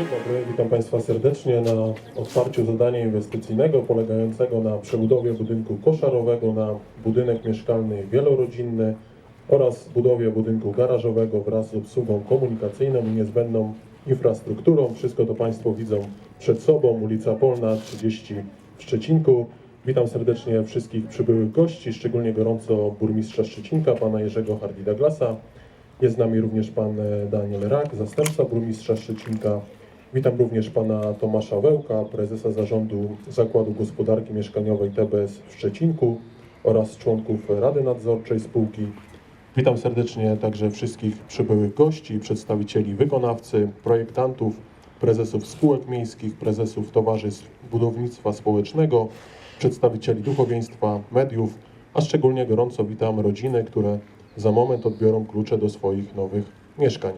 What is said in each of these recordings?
Dobry, witam Państwa serdecznie na otwarciu zadania inwestycyjnego polegającego na przebudowie budynku koszarowego na budynek mieszkalny wielorodzinny oraz budowie budynku garażowego wraz z obsługą komunikacyjną i niezbędną infrastrukturą. Wszystko to Państwo widzą przed sobą, ulica Polna 30 w Szczecinku. Witam serdecznie wszystkich przybyłych gości, szczególnie gorąco burmistrza Szczecinka, pana Jerzego Hardy-Douglasa. Jest z nami również pan e, Daniel Rak, zastępca burmistrza Szczecinka. Witam również pana Tomasza Wełka, prezesa zarządu Zakładu Gospodarki Mieszkaniowej TBS w Szczecinku oraz członków Rady Nadzorczej spółki. Witam serdecznie także wszystkich przybyłych gości, przedstawicieli wykonawcy, projektantów, prezesów spółek miejskich, prezesów towarzystw budownictwa społecznego, przedstawicieli duchowieństwa, mediów, a szczególnie gorąco witam rodziny, które za moment odbiorą klucze do swoich nowych mieszkań.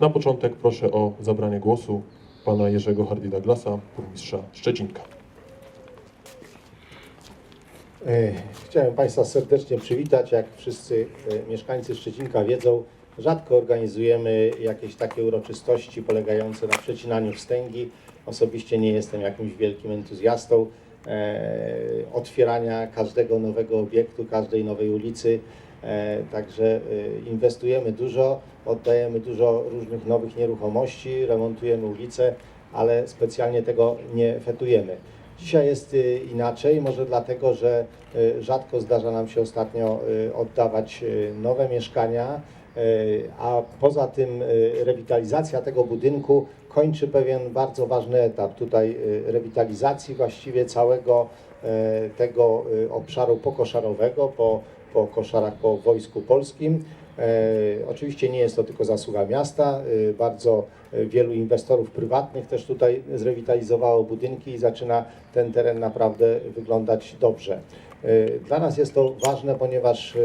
Na początek proszę o zabranie głosu pana Jerzego Hardy-Douglasa, burmistrza Szczecinka. E, Chciałem Państwa serdecznie przywitać. Jak wszyscy e, mieszkańcy Szczecinka wiedzą, rzadko organizujemy jakieś takie uroczystości polegające na przecinaniu wstęgi. Osobiście nie jestem jakimś wielkim entuzjastą e, otwierania każdego nowego obiektu, każdej nowej ulicy. E, Także e, inwestujemy dużo, oddajemy dużo różnych nowych nieruchomości, remontujemy ulice, ale specjalnie tego nie fetujemy. Dzisiaj jest y, inaczej, może dlatego, że rzadko zdarza nam się ostatnio oddawać nowe mieszkania, a poza tym rewitalizacja tego budynku kończy pewien bardzo ważny etap tutaj rewitalizacji właściwie całego tego obszaru pokoszarowego po, po koszarach po Wojsku Polskim. E, Oczywiście nie jest to tylko zasługa miasta, e, bardzo wielu inwestorów prywatnych też tutaj zrewitalizowało budynki i zaczyna ten teren naprawdę wyglądać dobrze. E, Dla nas jest to ważne, ponieważ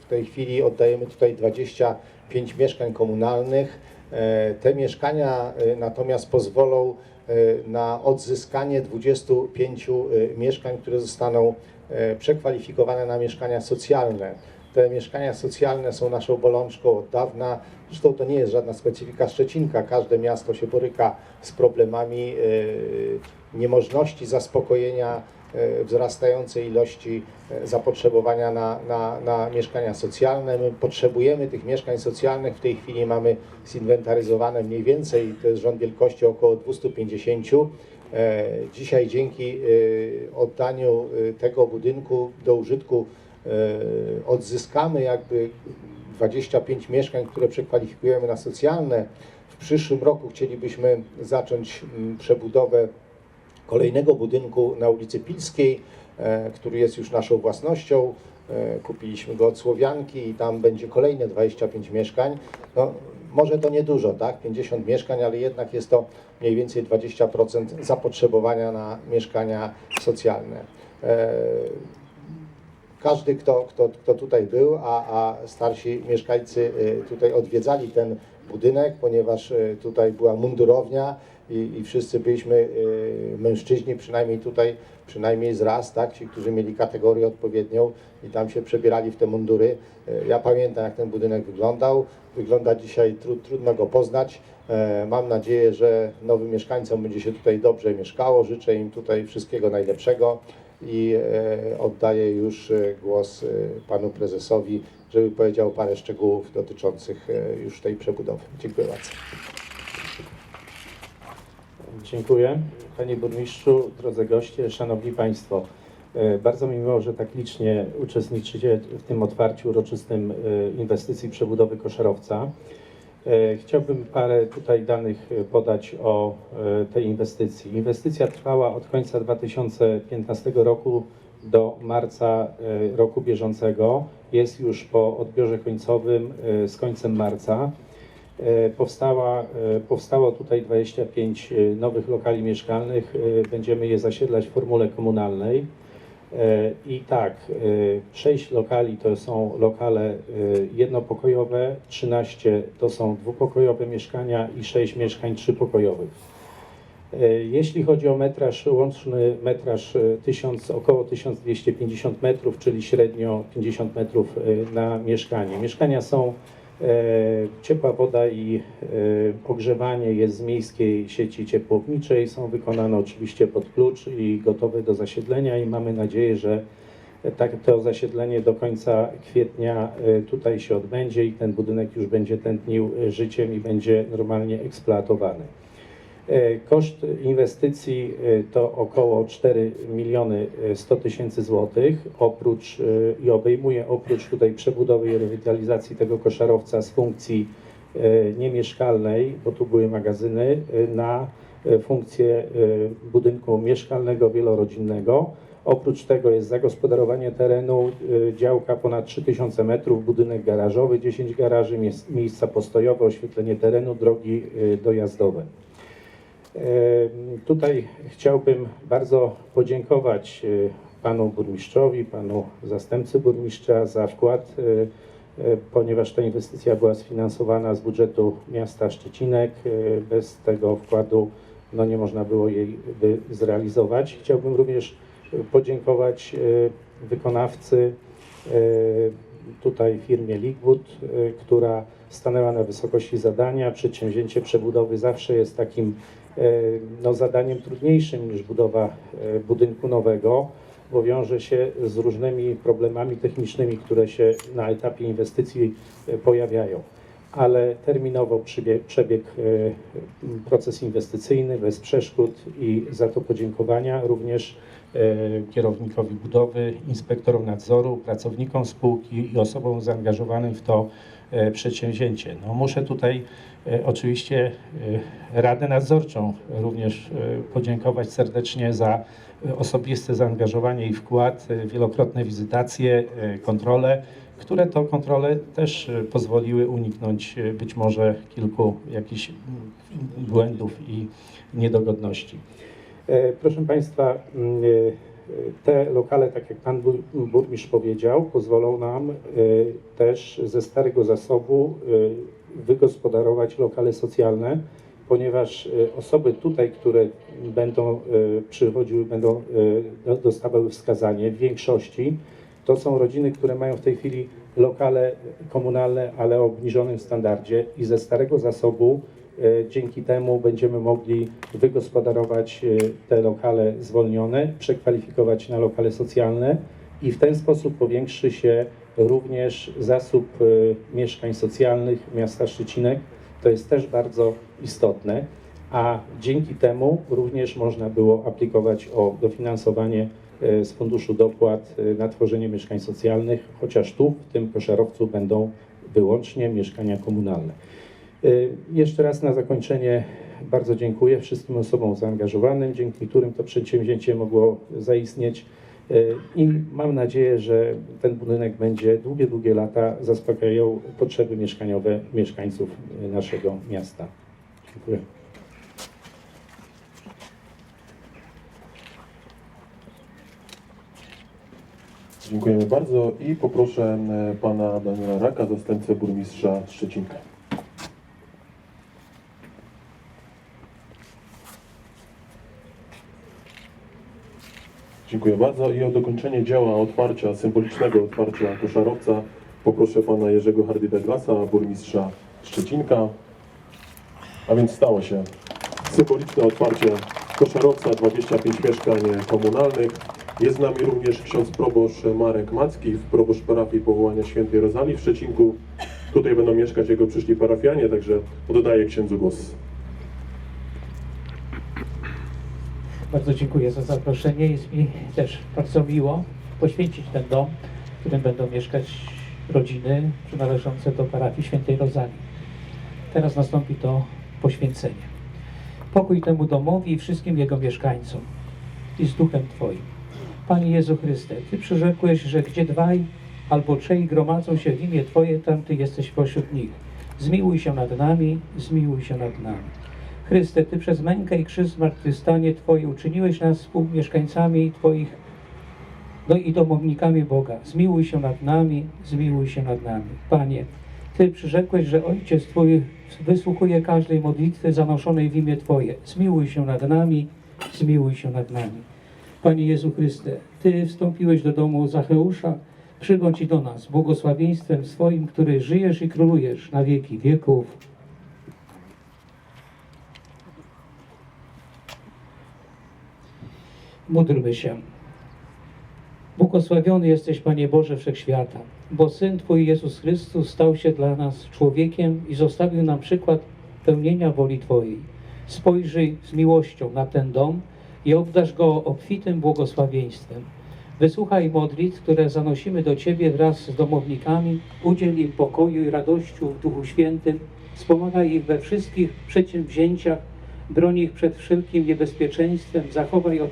w tej chwili oddajemy tutaj 25 mieszkań komunalnych. Te mieszkania natomiast pozwolą na odzyskanie 25 e, mieszkań, które zostaną przekwalifikowane na mieszkania socjalne. Te mieszkania socjalne są naszą bolączką od dawna. Zresztą to nie jest żadna specyfika Szczecinka. Każde miasto się boryka z problemami e, niemożności zaspokojenia e, wzrastającej ilości e, zapotrzebowania na, na, na mieszkania socjalne. My potrzebujemy tych mieszkań socjalnych. W tej chwili mamy zinwentaryzowane mniej więcej, to jest rząd wielkości około 250. E, Dzisiaj dzięki e, oddaniu e, tego budynku do użytku odzyskamy jakby 25 mieszkań, które przekwalifikujemy na socjalne. W przyszłym roku chcielibyśmy zacząć przebudowę kolejnego budynku na ulicy Pilskiej, który jest już naszą własnością. Kupiliśmy go od Słowianki i tam będzie kolejne 25 mieszkań. No, może to niedużo, tak? 50 mieszkań, ale jednak jest to mniej więcej 20% zapotrzebowania na mieszkania socjalne. E, każdy, kto, kto, kto tutaj był, a, a starsi mieszkańcy y, tutaj odwiedzali ten budynek, ponieważ y, tutaj była mundurownia i, i wszyscy byliśmy y, mężczyźni, przynajmniej tutaj, przynajmniej z raz, tak, ci, którzy mieli kategorię odpowiednią i tam się przebierali w te mundury. Y, Ja pamiętam, jak ten budynek wyglądał. Wygląda dzisiaj, tru, trudno go poznać. E, Mam nadzieję, że nowym mieszkańcom będzie się tutaj dobrze mieszkało. Życzę im tutaj wszystkiego najlepszego i e, oddaję już e, głos e, panu prezesowi, żeby powiedział parę szczegółów dotyczących e, już tej przebudowy. Dziękuję bardzo. Dziękuję. Panie Burmistrzu, drodzy goście, Szanowni Państwo. e, Bardzo mi miło, że tak licznie uczestniczycie w tym otwarciu uroczystym e, inwestycji przebudowy koszarowca. E, Chciałbym parę tutaj danych podać o tej inwestycji. Inwestycja trwała od końca 2015 roku do marca roku bieżącego. Jest już po odbiorze końcowym z końcem marca. E, Powstała, e, powstało tutaj 25 e, nowych lokali mieszkalnych. Będziemy je zasiedlać w formule komunalnej. I tak, 6 lokali to są lokale jednopokojowe, 13 to są dwupokojowe mieszkania i 6 mieszkań trzypokojowych. Jeśli chodzi o metraż, łączny metraż e, 1000, około 1250 metrów, czyli średnio 50 metrów na mieszkanie. Mieszkania są Ciepła woda i e, ogrzewanie jest z miejskiej sieci ciepłowniczej. Są wykonane oczywiście pod klucz i gotowe do zasiedlenia i mamy nadzieję, że tak to zasiedlenie do końca kwietnia e, tutaj się odbędzie i ten budynek już będzie tętnił e, życiem i będzie normalnie eksploatowany. E, Koszt inwestycji e, to około 4 miliony e, 100 tysięcy złotych. Oprócz e, i obejmuje oprócz tutaj przebudowy i rewitalizacji tego koszarowca z funkcji e, niemieszkalnej, bo tu były magazyny, e, na e, funkcję e, budynku mieszkalnego wielorodzinnego. Oprócz tego jest zagospodarowanie terenu, e, działka ponad 3000 metrów, budynek garażowy, 10 garaży, miejsca postojowe, oświetlenie terenu, drogi e, dojazdowe. E, Tutaj chciałbym bardzo podziękować e, panu burmistrzowi, panu zastępcy burmistrza za wkład, e, ponieważ ta inwestycja była sfinansowana z budżetu miasta Szczecinek. Bez tego wkładu no, nie można było jej by zrealizować. Chciałbym również podziękować wykonawcy tutaj firmie e, która stanęła na wysokości zadania. Przedsięwzięcie przebudowy zawsze jest takim no, zadaniem trudniejszym niż budowa e, budynku nowego, bo wiąże się z różnymi problemami technicznymi, które się na etapie inwestycji e, pojawiają. Ale terminowo przebiegł e, proces inwestycyjny bez przeszkód i za to podziękowania również e, kierownikowi budowy, inspektorom nadzoru, pracownikom spółki i osobom zaangażowanym w to e, przedsięwzięcie. No, muszę tutaj oczywiście Radę Nadzorczą również podziękować serdecznie za osobiste zaangażowanie i wkład, wielokrotne wizytacje, kontrole, które to kontrole też e, pozwoliły uniknąć e, być może kilku jakichś mm, błędów i niedogodności. E, Proszę Państwa, mm, e, te lokale, tak jak Pan bur- Burmistrz powiedział, pozwolą nam e, też ze starego zasobu wygospodarować lokale socjalne, ponieważ osoby tutaj, które będą przychodziły, będą do- dostawały wskazanie w większości, to są rodziny, które mają w tej chwili lokale komunalne, ale o obniżonym standardzie i ze starego zasobu e, dzięki temu będziemy mogli wygospodarować e, te lokale zwolnione, przekwalifikować na lokale socjalne i w ten sposób powiększy się również zasób e, mieszkań socjalnych miasta Szczecinek. To jest też bardzo istotne, a dzięki temu również można było aplikować o dofinansowanie z Funduszu Dopłat e, na tworzenie mieszkań socjalnych, chociaż tu w tym koszarowcu będą wyłącznie mieszkania komunalne. E, Jeszcze raz na zakończenie bardzo dziękuję wszystkim osobom zaangażowanym, dzięki którym to przedsięwzięcie mogło zaistnieć E, i mam nadzieję, że ten budynek będzie długie, długie lata zaspokajał potrzeby mieszkaniowe mieszkańców e, naszego miasta. Dziękuję. Dziękujemy bardzo i poproszę e, pana Daniela Raka, zastępcę burmistrza Szczecinka. Dziękuję bardzo i o dokończenie dzieła otwarcia, symbolicznego otwarcia koszarowca poproszę pana Jerzego Hardy-Douglasa, burmistrza Szczecinka. A więc stało się symboliczne otwarcie koszarowca, 25 mieszkań komunalnych. Jest z nami również ksiądz proboszcz Marek Macki, proboszcz parafii powołania świętej Rozalii w Szczecinku. Tutaj będą mieszkać jego przyszli parafianie, także oddaję księdzu głos. Bardzo dziękuję za zaproszenie. Jest mi też bardzo miło poświęcić ten dom, w którym będą mieszkać rodziny przynależące do parafii Świętej Rozalii. Teraz nastąpi to poświęcenie. Pokój temu domowi i wszystkim jego mieszkańcom i z duchem Twoim. Panie Jezu Chryste, Ty przyrzekłeś, że gdzie dwaj albo trzej gromadzą się w imię Twoje, tam Ty jesteś pośród nich. Zmiłuj się nad nami, zmiłuj się nad nami. Chryste, Ty przez mękę i krzyż zmartwychwstanie Twoje uczyniłeś nas współmieszkańcami Twoich no i domownikami Boga. Zmiłuj się nad nami, zmiłuj się nad nami. Panie, Ty przyrzekłeś, że Ojciec Twój wysłuchuje każdej modlitwy zanoszonej w imię Twoje. Zmiłuj się nad nami, zmiłuj się nad nami. Panie Jezu Chryste, Ty wstąpiłeś do domu Zacheusza, Przybądź i do nas błogosławieństwem swoim, który żyjesz i królujesz na wieki wieków. Módlmy się. Błogosławiony jesteś, Panie Boże Wszechświata, bo Syn Twój Jezus Chrystus stał się dla nas człowiekiem i zostawił nam przykład pełnienia woli Twojej. Spojrzyj z miłością na ten dom i obdarz go obfitym błogosławieństwem. Wysłuchaj modlitw, które zanosimy do Ciebie wraz z domownikami. Udziel im pokoju i radości w Duchu Świętym. Wspomagaj ich we wszystkich przedsięwzięciach. Broń ich przed wszelkim niebezpieczeństwem. Zachowaj od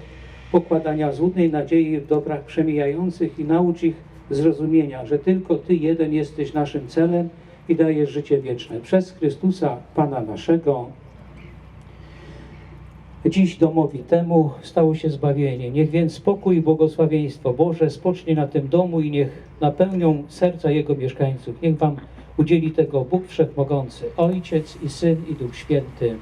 pokładania złudnej nadziei w dobrach przemijających i naucz ich zrozumienia, że tylko Ty jeden jesteś naszym celem i dajesz życie wieczne. Przez Chrystusa, Pana naszego. Dziś domowi temu stało się zbawienie. Niech więc spokój i błogosławieństwo Boże spocznie na tym domu i niech napełnią serca Jego mieszkańców. Niech Wam udzieli tego Bóg Wszechmogący, Ojciec i Syn i Duch Święty.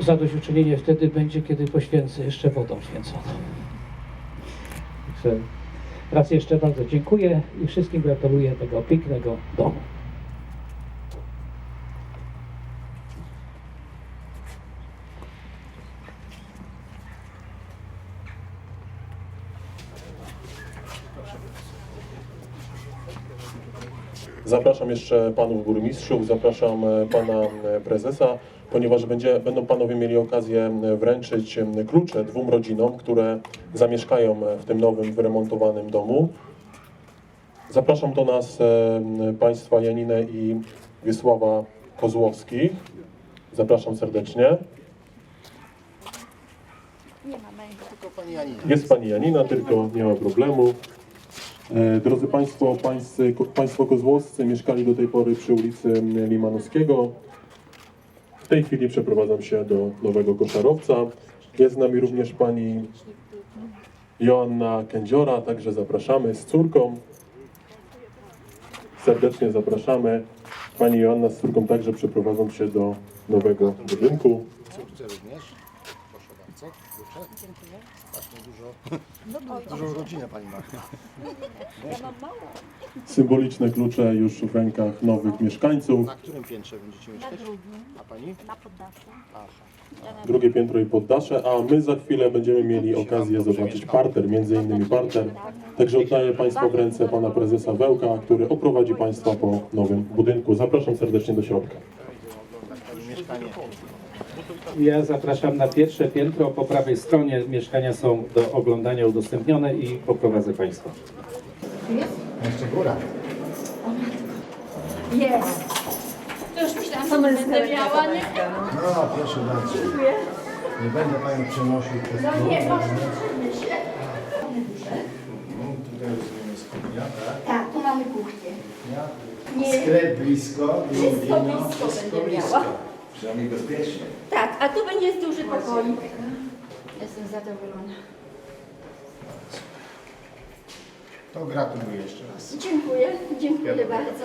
Zadośćuczynienie wtedy będzie, kiedy poświęcę jeszcze wodą święconą. Raz jeszcze bardzo dziękuję i wszystkim gratuluję tego pięknego domu. Zapraszam jeszcze panów burmistrzów, zapraszam e, pana e, prezesa, ponieważ będzie, będą panowie mieli okazję wręczyć klucze dwóm rodzinom, które zamieszkają e, w tym nowym, wyremontowanym domu. Zapraszam do nas państwa Janinę i Wiesława Kozłowskich. Zapraszam serdecznie. Tylko pani Janina. Jest pani Janina, tylko nie ma problemu. E, Drodzy Państwo, Państwo Kozłowscy mieszkali do tej pory przy ulicy Limanowskiego. W tej chwili przeprowadzam się do nowego koszarowca. Jest z nami również pani Joanna Kędziora, także zapraszamy z córką. Serdecznie zapraszamy. Pani Joanna z córką także przeprowadzą się do nowego budynku. Córce również. Proszę bardzo. Klucze. Dużo. Dużą rodzinę pani ma. Symboliczne klucze już w rękach nowych mieszkańców. Na którym piętrze będziecie mieszkać? A pani? Na poddaszu. Aha. drugie piętro i poddasze, a my za chwilę będziemy mieli okazję zobaczyć parter, między innymi parter. Także oddaję Państwa w ręce Pana Prezesa Wełka, który oprowadzi Państwa po nowym budynku. Zapraszam serdecznie do środka. Ja zapraszam na pierwsze piętro. Po prawej stronie mieszkania są do oglądania udostępnione i poprowadzę Państwa. Jeszcze góra. Jest. To już myślałam, że będę miała, nie? No, proszę bardzo. Nie będę panią przenosił przez No nie, proszę, przyjmij się. Tutaj jest kuchnia, tak? Tak, tu mamy kuchnię. Nie. Sklep blisko. Wszystko no, blisko wszystko będzie blisko. miała. Przynajmniej bezpiecznie. Tak, a tu będzie duży pokoik. Jestem zadowolona. To gratuluję jeszcze raz. Dziękuję, dziękuję bardzo.